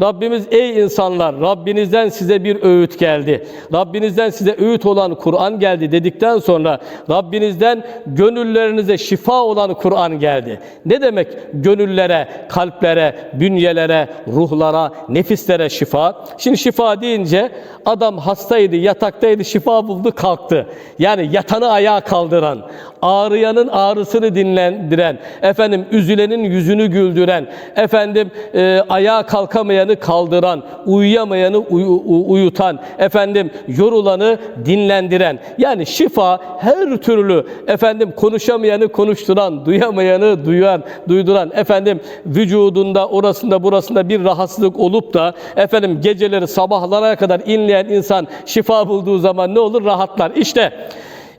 Rabbimiz ey insanlar Rabbinizden size bir öğüt geldi. Rabbinizden size öğüt olan Kur'an geldi dedikten sonra Rabbinizden gönüllerinize şifa olan Kur'an geldi. Ne demek gönüllere, kalplere, bünyelere, ruhlara, nefislere şifa? Şimdi şifa deyince adam hastaydı, yataktaydı, şifa buldu, kalktı. Yani yatanı ayağa kaldıran, ağrıyanın ağrısını dinlendiren, efendim üzülenin yüzünü güldüren, efendim e, ayağa kalkamayanı kaldıran, uyuyamayanı uyutan, efendim yorulanı dinlendiren. Yani şifa her türlü efendim konuşamayanı konuşturan, duyamayanı duyan, duyduran, efendim vücudunda orasında burasında bir rahatsızlık olup da efendim geceleri sabahlara kadar inleyen insan şifa bulduğu zaman ne olur? Rahatlar. İşte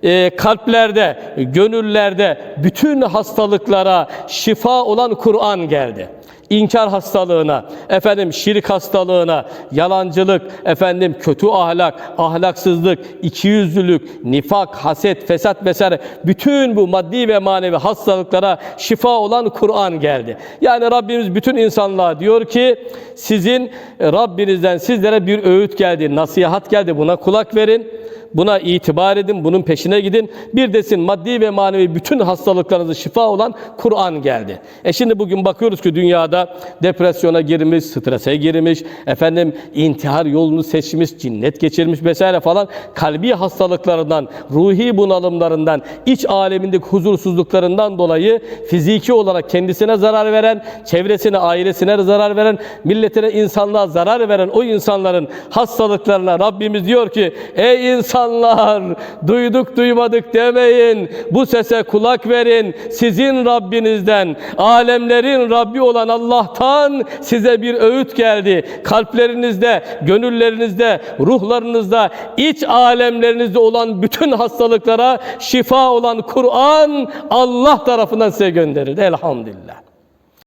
e, kalplerde, gönüllerde bütün hastalıklara şifa olan Kur'an geldi. İnkar hastalığına, efendim şirk hastalığına, yalancılık, efendim kötü ahlak, ahlaksızlık, ikiyüzlülük, nifak, haset, fesat vesaire bütün bu maddi ve manevi hastalıklara şifa olan Kur'an geldi. Yani Rabbimiz bütün insanlığa diyor ki sizin Rabbinizden sizlere bir öğüt geldi, nasihat geldi buna kulak verin. Buna itibar edin, bunun peşine gidin. Bir desin maddi ve manevi bütün hastalıklarınızı şifa olan Kur'an geldi. E şimdi bugün bakıyoruz ki dünyada depresyona girmiş, strese girmiş, efendim intihar yolunu seçmiş, cinnet geçirmiş vesaire falan kalbi hastalıklarından, ruhi bunalımlarından, iç alemindeki huzursuzluklarından dolayı fiziki olarak kendisine zarar veren, çevresine, ailesine zarar veren, milletine, insanlığa zarar veren o insanların hastalıklarına Rabbimiz diyor ki ey insanlar duyduk duymadık demeyin. Bu sese kulak verin. Sizin Rabbinizden, alemlerin Rabbi olan Allah'tan size bir öğüt geldi. Kalplerinizde, gönüllerinizde, ruhlarınızda, iç alemlerinizde olan bütün hastalıklara şifa olan Kur'an Allah tarafından size gönderildi. Elhamdülillah.